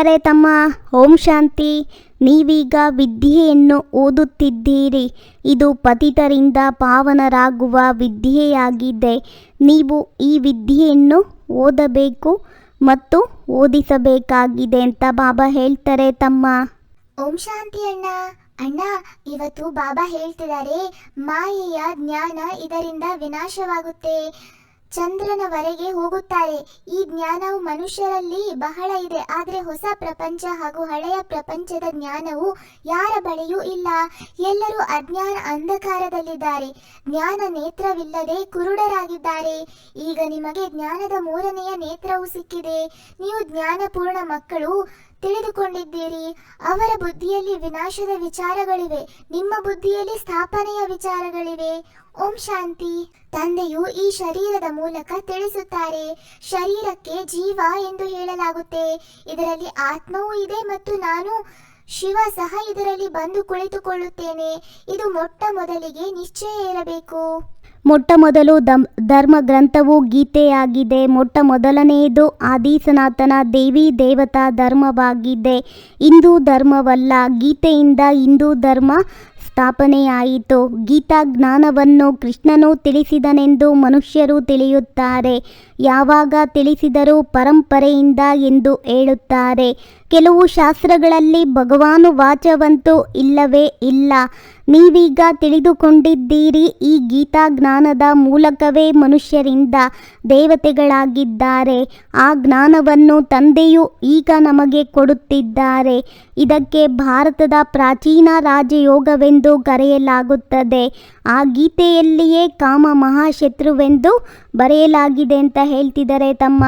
ಹೇಳ್ತಿದ್ದಾರೆ ತಮ್ಮ ಓಂ ಶಾಂತಿ. ನೀವೀಗ ವಿದ್ಯೆಯನ್ನು ಓದುತ್ತಿದ್ದೀರಿ. ಇದು ಪತಿತರಿಂದ ಪಾವನರಾಗುವ ವಿದ್ಯೆಯಾಗಿದೆ. ನೀವು ಈ ವಿದ್ಯೆಯನ್ನು ಓದಬೇಕು ಮತ್ತು ಓದಿಸಬೇಕಾಗಿದೆ ಅಂತ ಬಾಬಾ ಹೇಳ್ತಾರೆ ತಮ್ಮ. ಓಂ ಶಾಂತಿ ಅಣ್ಣ. ಅಣ್ಣ, ಇವತ್ತು ಬಾಬಾ ಹೇಳ್ತಿದ್ದಾರೆ, ಮಾಯೆಯ ಜ್ಞಾನ ಇದರಿಂದ ವಿನಾಶವಾಗುತ್ತೆ. ಚಂದ್ರನವರೆಗೆ ಹೋಗುತ್ತಾರೆ. ಈ ಜ್ಞಾನವು ಮನುಷ್ಯರಲ್ಲಿ ಬಹಳ ಇದೆ. ಆದರೆ ಹೊಸ ಪ್ರಪಂಚ ಹಾಗೂ ಹಳೆಯ ಪ್ರಪಂಚದ ಜ್ಞಾನವು ಯಾರ ಬಳಿಯೂ ಇಲ್ಲ. ಎಲ್ಲರೂ ಅಜ್ಞಾನ ಅಂಧಕಾರದಲ್ಲಿದ್ದಾರೆ. ಜ್ಞಾನ ನೇತ್ರವಿಲ್ಲದೆ ಕುರುಡರಾಗಿದ್ದಾರೆ. ಈಗ ನಿಮಗೆ ಜ್ಞಾನದ ಮೂರನೆಯ ನೇತ್ರವು ಸಿಕ್ಕಿದೆ. ನೀವು ಜ್ಞಾನಪೂರ್ಣ ಮಕ್ಕಳು ತಿಳಿದುಕೊಂಡಿದ್ದೀರಿ. ಅವರ ಬುದ್ಧಿಯಲ್ಲಿ ವಿನಾಶದ ವಿಚಾರಗಳಿವೆ. ನಿಮ್ಮ ಬುದ್ಧಿಯಲ್ಲಿ ಸ್ಥಾಪನೆಯ ವಿಚಾರಗಳಿವೆ. ಓಂ ಶಾಂತಿ. ತಂದೆಯು ಈ ಶರೀರದ ಮೂಲಕ ತಿಳಿಸುತ್ತಾರೆ. ಶರೀರಕ್ಕೆ ಜೀವ ಎಂದು ಹೇಳಲಾಗುತ್ತೆ. ಇದರಲ್ಲಿ ಆತ್ಮವೂ ಇದೆ ಮತ್ತು ನಾನು ಶಿವ ಸಹ ಇದರಲ್ಲಿ ಬಂದು ಕುಳಿತುಕೊಳ್ಳುತ್ತೇನೆ. ಇದು ಮೊಟ್ಟ ಮೊದಲಿಗೆ ನಿಶ್ಚಯ ಇರಬೇಕು. ಮೊಟ್ಟ ಮೊದಲು ದಮ್ ಧರ್ಮ ಗ್ರಂಥವು ಗೀತೆಯಾಗಿದೆ. ಮೊಟ್ಟ ಮೊದಲನೆಯದು ಆದಿ ಸನಾತನ ದೇವಿ ದೇವತಾ ಧರ್ಮವಾಗಿದೆ. ಹಿಂದೂ ಧರ್ಮವಲ್ಲ, ಗೀತೆಯಿಂದ ಹಿಂದೂ ಧರ್ಮ ಸ್ಥಾಪನೆಯಾಯಿತು. ಗೀತಾ ಜ್ಞಾನವನ್ನು ಕೃಷ್ಣನು ತಿಳಿಸಿದನೆಂದು ಮನುಷ್ಯರು ತಿಳಿಯುತ್ತಾರೆ. ಯಾವಾಗ ತಿಳಿಸಿದರೂ ಪರಂಪರೆಯಿಂದ ಎಂದು ಹೇಳುತ್ತಾರೆ. ಕೆಲವು ಶಾಸ್ತ್ರಗಳಲ್ಲಿ ಭಗವಾನು ವಾಚವಂತೂ ಇಲ್ಲವೇ ಇಲ್ಲ. ನೀವೀಗ ತಿಳಿದುಕೊಂಡಿದ್ದೀರಿ, ಈ ಗೀತಾ ಜ್ಞಾನದ ಮೂಲಕವೇ ಮನುಷ್ಯರಿಂದ ದೇವತೆಗಳಾಗಿದ್ದಾರೆ. ಆ ಜ್ಞಾನವನ್ನು ತಂದೆಯು ಈಗ ನಮಗೆ ಕೊಡುತ್ತಿದ್ದಾರೆ. ಇದಕ್ಕೆ ಭಾರತದ ಪ್ರಾಚೀನ ರಾಜಯೋಗವೆಂದು ಕರೆಯಲಾಗುತ್ತದೆ. ಆ ಗೀತೆಯಲ್ಲಿಯೇ ಕಾಮ ಮಹಾಶತ್ರುವೆಂದು ಬರೆಯಲಾಗಿದೆ ಅಂತ ಹೇಳ್ತಿದ್ದಾರೆ ತಮ್ಮ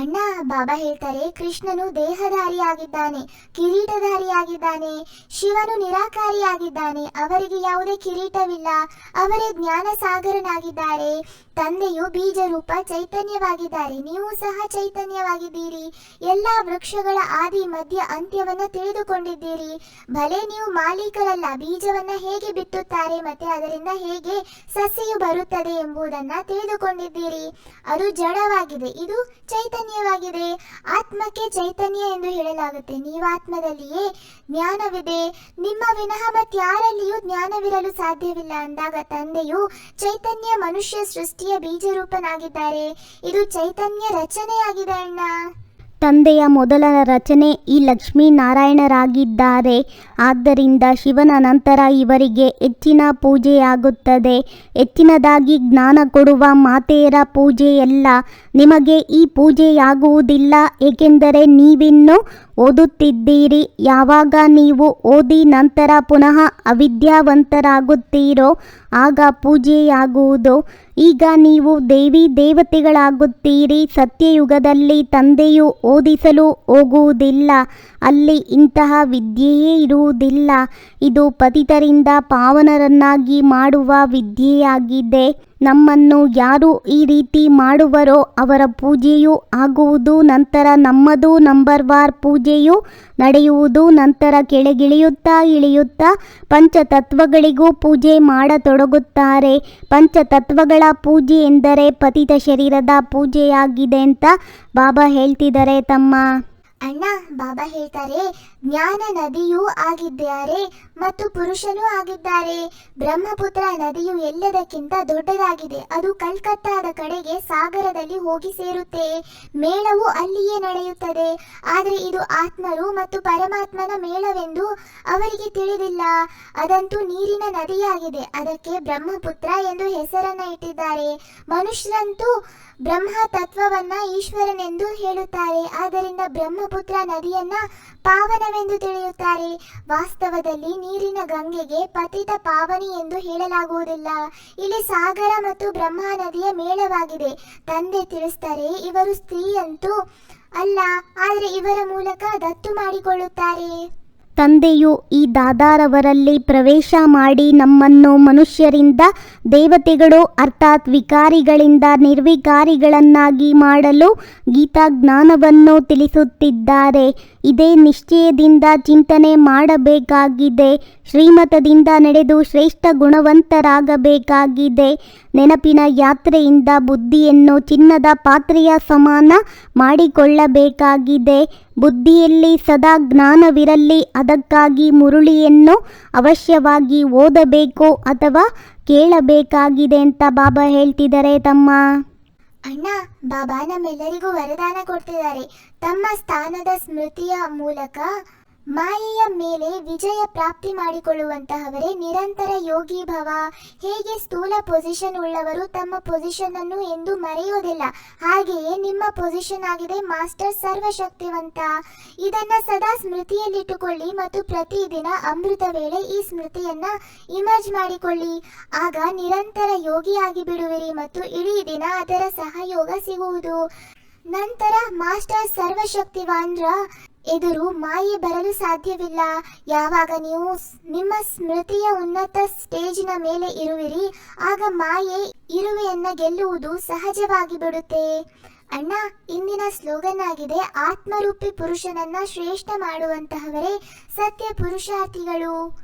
ಅಣ್ಣ, ಬಾಬಾ ಹೇಳ್ತಾರೆ, ಕೃಷ್ಣನು ದೇಹಧಾರಿಯಾಗಿದ್ದಾನೆ, ಕಿರೀಟಧಾರಿಯಾಗಿದ್ದಾನೆ, ಶಿವನು ನಿರಾಕಾರಿಯಾಗಿದ್ದಾನೆ, ಅವರಿಗೆ ಯಾವುದೇ ಕಿರೀಟವಿಲ್ಲ, ಅವರೇ ಜ್ಞಾನ ಸಾಗರನಾಗಿದ್ದಾರೆ ತಂದೆಯು ಬೀಜ ರೂಪ ಚೈತನ್ಯವಾಗಿದ್ದಾರೆ, ನೀವು ಸಹ ಚೈತನ್ಯವಾಗಿದ್ದೀರಿ, ಎಲ್ಲ ವೃಕ್ಷಗಳ ಆದಿ ಮಧ್ಯ ಅಂತ್ಯವನ್ನ ತಿಳಿದುಕೊಂಡಿದ್ದೀರಿ, ಭಲೆ ನೀವು ಮಾಲೀಕರಲ್ಲ, ಬೀಜವನ್ನ ಹೇಗೆ ಬಿತ್ತುತ್ತಾರೆ, ಮತ್ತೆ ಅದರಿಂದ ಹೇಗೆ ಸಸ್ಯವು ಬರುತ್ತದೆ ಎಂಬುದನ್ನ ತಿಳಿದುಕೊಂಡಿದ್ದೀರಿ, ಅದು ಜಡವಾಗಿದೆ, ಇದು ಚೈತನ್ಯವಾಗಿದೆ ಆತ್ಮಕ್ಕೆ ಚೈತನ್ಯ ಎಂದು ಹೇಳಲಾಗುತ್ತೆ. ನೀವು ಆತ್ಮದಲ್ಲಿಯೇ ಜ್ಞಾನವಿದೆ. ನಿಮ್ಮ ವಿನಃ ಮತ್ತಾರಲ್ಲಿಯೂ ಜ್ಞಾನವಿರಲು ಸಾಧ್ಯವಿಲ್ಲ ಅಂದಾಗ ತಂದೆಯು ಚೈತನ್ಯ ಮನುಷ್ಯ ಸೃಷ್ಟಿಯ ಬೀಜರೂಪನಾಗಿದ್ದಾರೆ. ಇದು ಚೈತನ್ಯ ರಚನೆಯಾಗಿದೆ ಅಣ್ಣ. ತಂದೆಯ ಮೊದಲ ರಚನೆ ಈ ಲಕ್ಷ್ಮೀನಾರಾಯಣರಾಗಿದ್ದಾರೆ. ಆದ್ದರಿಂದ ಶಿವನ ನಂತರ ಇವರಿಗೆ ಹೆಚ್ಚಿನ ಪೂಜೆಯಾಗುತ್ತದೆ. ಹೆಚ್ಚಿನದಾಗಿ ಜ್ಞಾನ ಕೊಡುವ ಮಾತೆಯರ ಪೂಜೆಯಲ್ಲ. ನಿಮಗೆ ಈ ಪೂಜೆಯಾಗುವುದಿಲ್ಲ, ಏಕೆಂದರೆ ನೀವಿನ್ನು ಓದುತ್ತಿದ್ದೀರಿ. ಯಾವಾಗ ನೀವು ಓದಿ ನಂತರ ಪುನಃ ಅವಿದ್ಯಾವಂತರಾಗುತ್ತೀರೋ, ಆಗ ಪೂಜೆಯಾಗುವುದು. ಈಗ ನೀವು ದೇವಿ ದೇವತೆಗಳಾಗುತ್ತೀರಿ. ಸತ್ಯಯುಗದಲ್ಲಿ ತಂದೆಯು ಓದಿಸಲು ಹೋಗುವುದಿಲ್ಲ. ಅಲ್ಲಿ ಇಂತಹ ವಿದ್ಯೆಯೇ ಇರುವುದಿಲ್ಲ. ಇದು ಪತಿತರಿಂದ ಪಾವನರನ್ನಾಗಿ ಮಾಡುವ ವಿದ್ಯೆಯಾಗಿದೆ. ನಮ್ಮನ್ನು ಯಾರು ಈ ರೀತಿ ಮಾಡುವರೋ ಅವರ ಪೂಜೆಯು ಆಗುವುದು ನಂತರ ನಮ್ಮದು ನಂಬರ್ ವಾರ್ ಪೂಜೆಯು ನಡೆಯುವುದು ನಂತರ ಕೆಳಗಿಳಿಯುತ್ತಾ ಇಳಿಯುತ್ತಾ ಪಂಚತತ್ವಗಳಿಗೂ ಪೂಜೆ ಮಾಡತೊಡಗುತ್ತಾರೆ. ಪಂಚತತ್ವಗಳ ಪೂಜೆ ಎಂದರೆ ಪತಿತ ಶರೀರದ ಪೂಜೆಯಾಗಿದೆ ಅಂತ ಬಾಬಾ ಹೇಳ್ತಿದ್ದಾರೆ ತಮ್ಮ ಅಣ್ಣ, ಬಾಬಾ ಹೇಳ್ತಾರೆ, ಜ್ಞಾನ ನದಿಯೂ ಆಗಿದ್ದಾರೆ ಮತ್ತು ಪುರುಷನೂ ಆಗಿದ್ದಾರೆ. ಬ್ರಹ್ಮಪುತ್ರ ನದಿಯು ಎಲ್ಲದಕ್ಕಿಂತ ದೊಡ್ಡದಾಗಿದೆ. ಅದು ಕಲ್ಕತ್ತಾದ ಕಡೆಗೆ ಸಾಗರದಲ್ಲಿ ಹೋಗಿ ಸೇರುತ್ತೆ. ಮೇಳವು ಅಲ್ಲಿಯೇ ನಡೆಯುತ್ತದೆ. ಆದರೆ ಇದು ಆತ್ಮರು ಮತ್ತು ಪರಮಾತ್ಮನ ಮೇಳವೆಂದು ಅವರಿಗೆ ತಿಳಿದಿಲ್ಲ. ಅದಂತೂ ನೀರಿನ ನದಿಯಾಗಿದೆ. ಅದಕ್ಕೆ ಬ್ರಹ್ಮಪುತ್ರ ಎಂದು ಹೆಸರನ್ನ ಇಟ್ಟಿದ್ದಾರೆ. ಮನುಷ್ಯರಂತೂ ಬ್ರಹ್ಮ ತತ್ವವನ್ನ ಈಶ್ವರನೆಂದು ಹೇಳುತ್ತಾರೆ. ಆದ್ದರಿಂದ ಬ್ರಹ್ಮಪುತ್ರ ನದಿಯನ್ನ ಪಾವನವೆಂದು ತಿಳಿಯುತ್ತಾರೆ. ವಾಸ್ತವದಲ್ಲಿ ನೀರಿನ ಗಂಗೆಗೆ ಪತಿತ ಪಾವನಿ ಎಂದು ಹೇಳಲಾಗುವುದಿಲ್ಲ. ಇಲ್ಲಿ ಸಾಗರ ಮತ್ತು ಬ್ರಹ್ಮ ನದಿಯ ಮೇಳವಾಗಿದೆ. ತಂದೆ ತಿಳಿಸ್ತಾರೆ, ಇವರು ಸ್ತ್ರೀಯಂತೂ ಅಲ್ಲ, ಆದರೆ ಇವರ ಮೂಲಕ ದತ್ತು ಮಾಡಿಕೊಳ್ಳುತ್ತಾರೆ. ತಂದೆಯು ಈ ದಾದಾರವರಲ್ಲಿ ಪ್ರವೇಶ ಮಾಡಿ ನಮ್ಮನ್ನು ಮನುಷ್ಯರಿಂದ, ದೇವತೆಗಳು, ಅರ್ಥಾತ್ ವಿಕಾರಿಗಳಿಂದ ನಿರ್ವಿಕಾರಿಗಳನ್ನಾಗಿ ಮಾಡಲು ಗೀತಾ ಜ್ಞಾನವನ್ನು ತಿಳಿಸುತ್ತಿದ್ದಾರೆ. ಇದೇ ನಿಶ್ಚಯದಿಂದ ಚಿಂತನೆ ಮಾಡಬೇಕಾಗಿದೆ. ಶ್ರೀಮತದಿಂದ ನಡೆದು ಶ್ರೇಷ್ಠ ಗುಣವಂತರಾಗಬೇಕಾಗಿದೆ. ನೆನಪಿನ ಯಾತ್ರೆಯಿಂದ ಬುದ್ಧಿಯನ್ನು ಚಿನ್ನದ ಪಾತ್ರೆಯ ಸಮಾನ ಮಾಡಿಕೊಳ್ಳಬೇಕಾಗಿದೆ. ಬುದ್ಧಿಯಲ್ಲಿ ಸದಾ ಜ್ಞಾನವಿರಲಿ, ಅದಕ್ಕಾಗಿ ಮುರುಳಿಯನ್ನು ಅವಶ್ಯವಾಗಿ ಓದಬೇಕು ಅಥವಾ ಕೇಳಬೇಕಾಗಿದೆ ಅಂತ ಬಾಬಾ ಹೇಳ್ತಿದ್ದಾರೆ ತಮ್ಮ. ಅಣ್ಣ, ಬಾಬಾ ನಮ್ಮೆಲ್ಲರಿಗೂ ವರದಾನ ಕೊಡ್ತಿದ್ದಾರೆ. ತಮ್ಮ ಸ್ಥಾನದ ಸ್ಮೃತಿಯ ಮೂಲಕ ಮಾಯೆಯ ಮೇಲೆ ವಿಜಯ ಪ್ರಾಪ್ತಿ ಮಾಡಿಕೊಳ್ಳುವಂತಹವರೇ ನಿರಂತರ ಯೋಗಿ ಭವ. ಹೇಗೆ ಸ್ಥೂಲ ಪೊಸಿಷನ್ ಉಳ್ಳವರು ತಮ್ಮ ಪೊಸಿಷನ್ ಅನ್ನು ಎಂದು ಮರೆಯೋದಿಲ್ಲ. ಹಾಗೆಯೇ ನಿಮ್ಮ ಪೊಸಿಷನ್ ಆಗಿದೆ ಮಾಸ್ಟರ್ ಸರ್ವಶಕ್ತಿವಂತ. ಇದನ್ನ ಸದಾ ಸ್ಮೃತಿಯಲ್ಲಿಟ್ಟುಕೊಳ್ಳಿ ಮತ್ತು ಪ್ರತಿದಿನ ಅಮೃತ ವೇಳೆ ಈ ಸ್ಮೃತಿಯನ್ನ ಇಮರ್ಜ್ ಮಾಡಿಕೊಳ್ಳಿ. ಆಗ ನಿರಂತರ ಯೋಗಿಯಾಗಿ ಬಿಡುವಿರಿ ಮತ್ತು ಇಡೀ ದಿನ ಅದರ ಸಹಯೋಗ ಸಿಗುವುದು. ನಂತರ ಮಾಸ್ಟರ್ ಸರ್ವಶಕ್ತಿವಾನ್ರ ಎದುರು ಮಾಯೆ ಬರಲು ಸಾಧ್ಯವಿಲ್ಲ. ಯಾವಾಗ ನೀವು ನಿಮ್ಮ ಸ್ಮೃತಿಯ ಉನ್ನತ ಸ್ಟೇಜಿನ ಮೇಲೆ ಇರುವಿರಿ, ಆಗ ಮಾಯೆ ಇರುವೆಯನ್ನ ಗೆಲ್ಲುವುದು ಸಹಜವಾಗಿ ಬಿಡುತ್ತೆ. ಅಣ್ಣ, ಇಂದಿನ ಸ್ಲೋಗನ್ ಆಗಿದೆ, ಆತ್ಮರೂಪಿ ಪುರುಷನನ್ನ ಶ್ರೇಷ್ಠ ಮಾಡುವಂತಹವರೇ ಸತ್ಯ ಪುರುಷಾರ್ಥಿಗಳು.